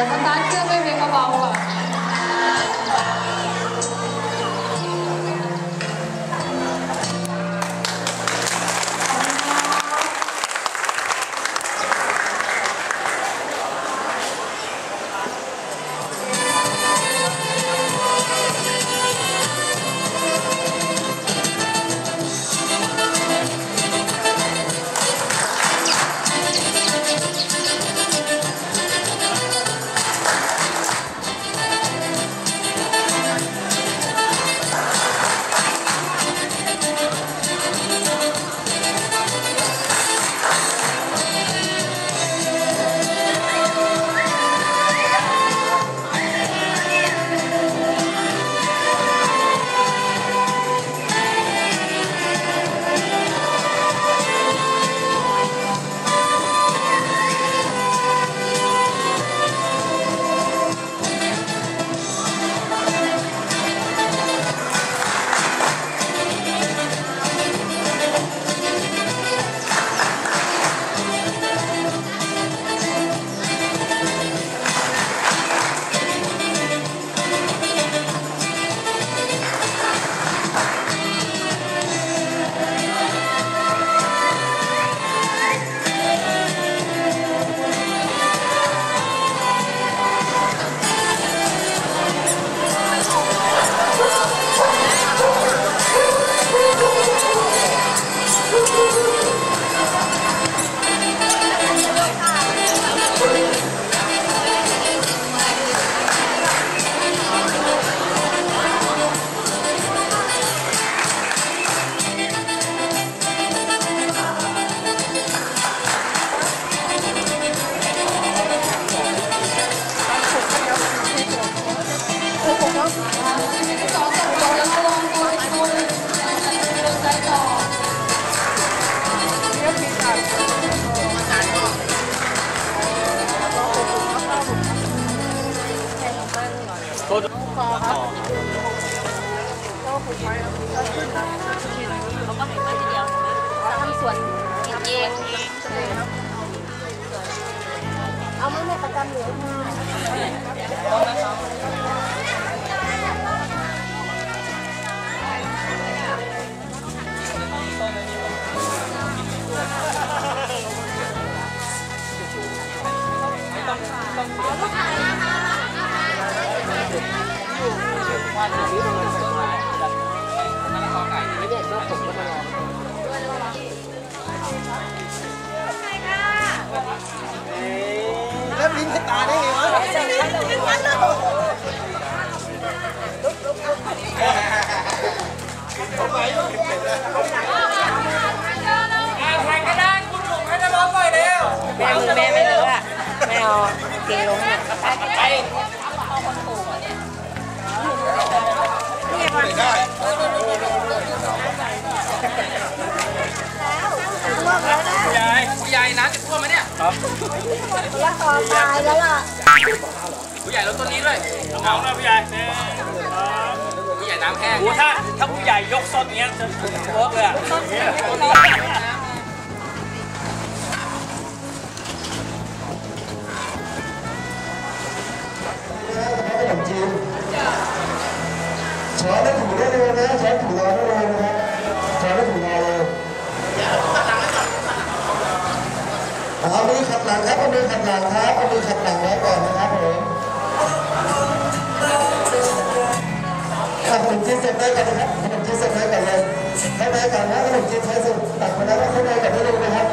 我们打这个没那么了。Vamos lá. อเกลงเนี่ยไปเนี่ยวันได้ผู้ใหญ่ผู้ใหญ่น้ำจะท่วมไหมเนี่ยครับว่าต่อตายแล้วล่ะผู้ใหญ่ลดต้นนี้ด้วยเอาหน่อยผู้ใหญ่ผู้ใหญ่น้ำแห้งโอ้ถ้าถ้าผู้ใหญ่ยกต้นนี้จะเวิร์กเลยอะ ช้อล้วถูได้เลยนะช้ถูเได้เลยนะช้อนแล้วถูเราเลยเอามือขัดหลังครับเอามือขัดหลังครับเอามือขัดหลังไว้ก่อนนะครับผมขนมจีนเสร็จได้กันนะครับขนมที่เสร็จได้กันเลยให้ได้กันนะขนมจีนใช้สุดตัดมาแล้วก็ให้ได้กันได้เลยนะครับ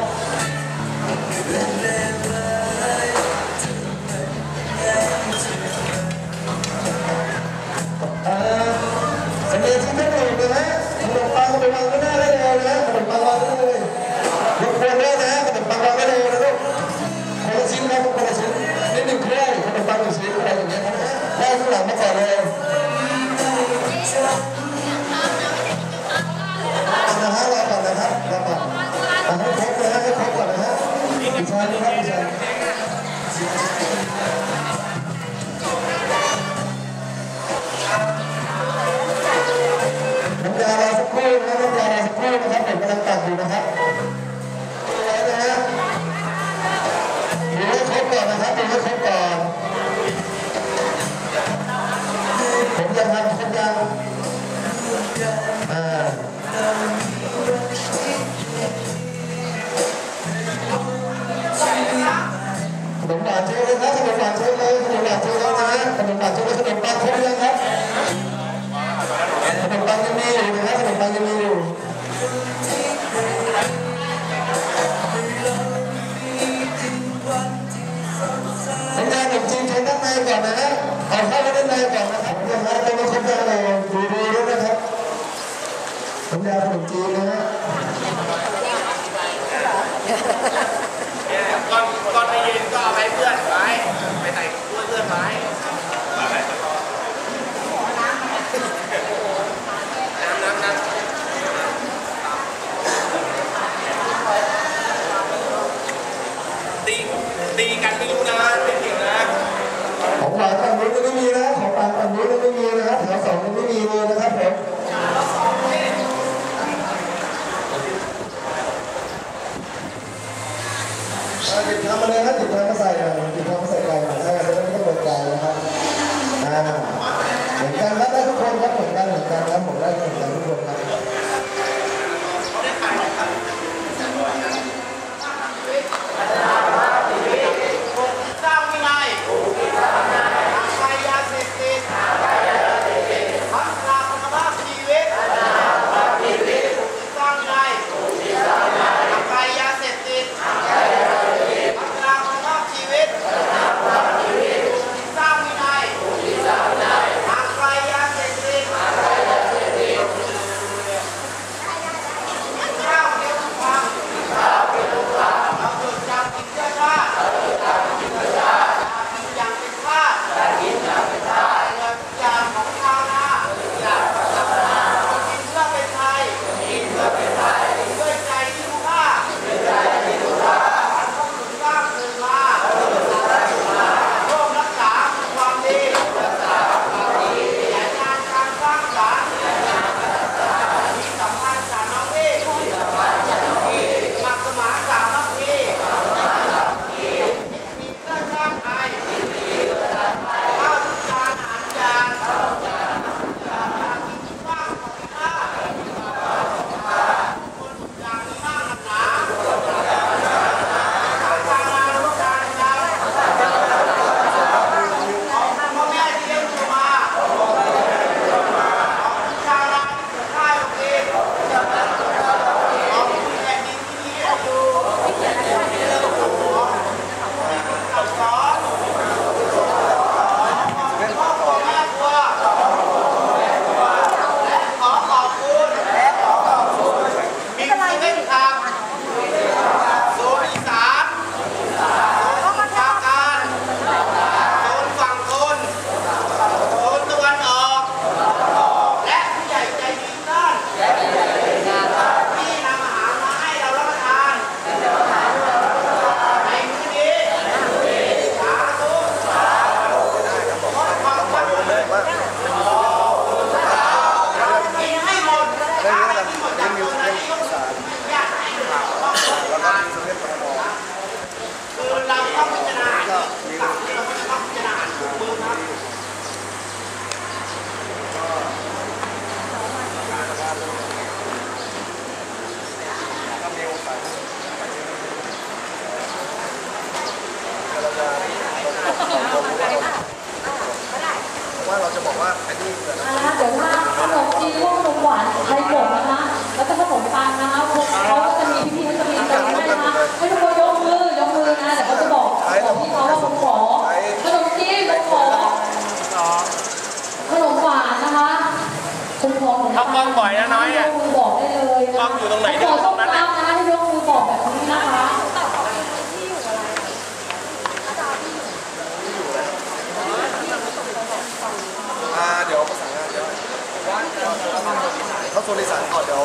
โซลิสานก่อนเดี๋ยว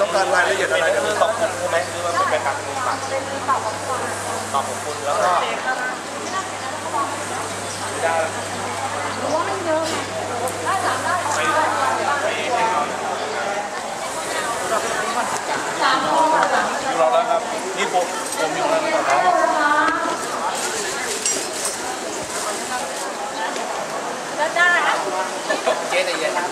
ต้องการรายละเอียดอะไรเดี๋ยวตอบผมใช่ไหมหรือว่าเป็นไปตามมุมปากตอบของคุณแล้วก็สามคนค่ะสามคนรอแล้วครับนี่ผมผมอยู่แล้วนะครับนะคะก็ได้เจ๊ใจเย็นอะ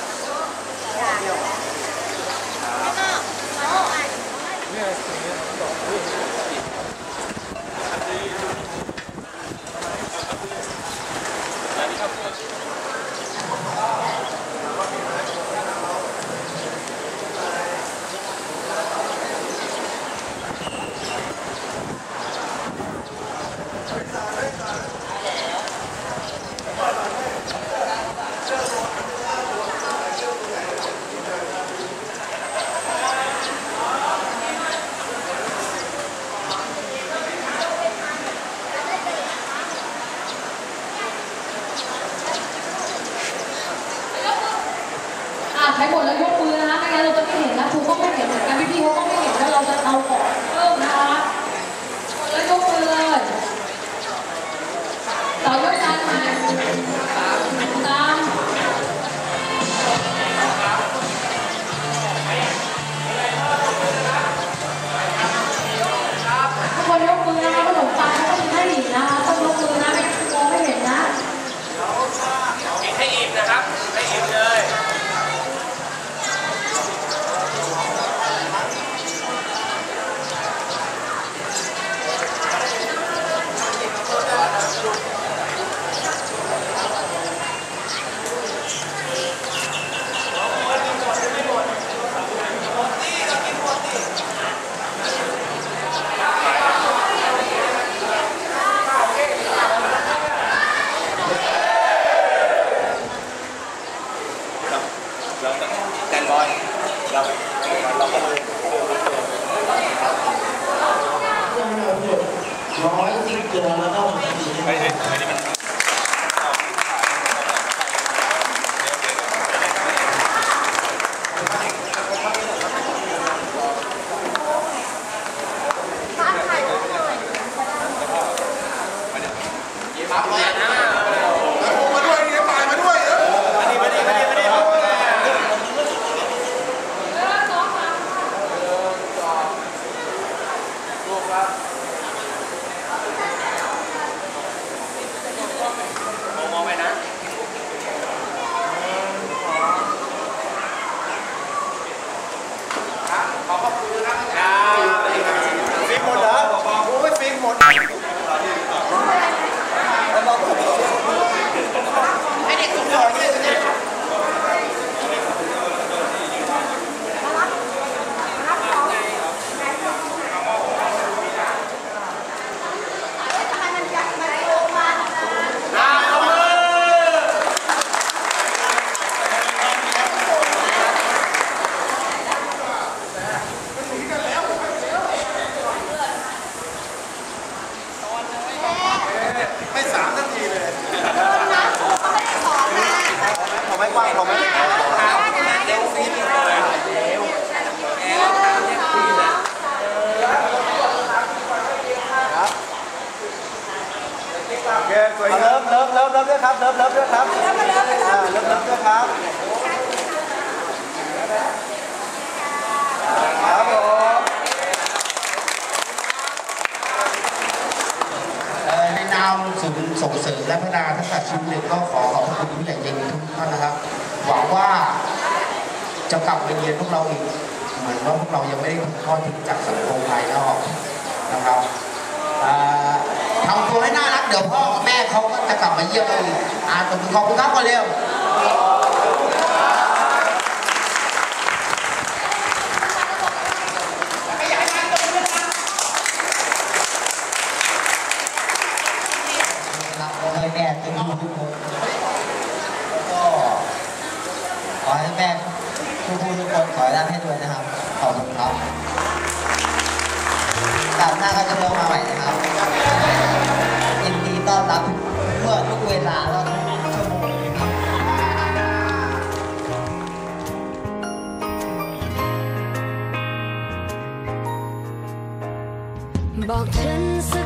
ใช้หมดแล้วยกมือนะคะไม่งั้นเราจะไม่เห็นนะครูก็ไม่เห็นเหมือนกันพี่ๆเขาก็ไม่เห็นว่าเราจะเอาของเพิ่มนะคะหมดแล้วยกมือเลยต่อยกจานมา ขอขอบคุณนะครับครับฟิล์มหมดเหรอโอ้ยฟิล์มหมด ไม่สามนาทีเลยผมไม่กว้างผมไม่ได้โอเคสวยเลิฟเลิฟเลิฟเลิฟด้วยครับเลิฟเลิฟด้วยครับอ่าเลิฟเลิฟด้วยครับครับผมเอ่อในนามศูนย์ ส่งเสริมและพัฒนาทักษะชีวิตเด็กก็ขอขอบคุณผู้ใหญ่ใจดีทุกท่านนะครับ หวังว่าจะกลับไปเรียนพวกเราอีกเหมือนว่าพวกเรายังไม่ได้ถูกทอดทิ้งจากสังคมภายนอกนะครับทำตัวให้น่ารักเดี๋ยวพ่อกับแม่เขาก็จะกลับมาเยี่ยมเราอีกอ่าตบมือขอบคุณครับก่อนเร็ว รักขอให้แม่เป็นลูกทุกคนแล้วก็ขอให้แม่ทุกคน กคนขอให้รับให้ด้วยนะครับ ขอบคุณครับ กล่าวหน้าก็จะลงมาใหม่นะครับยินดีต้อนรับเมื่อทุกเวลาแล้วทุกชั่วโมงบอกฉันสัก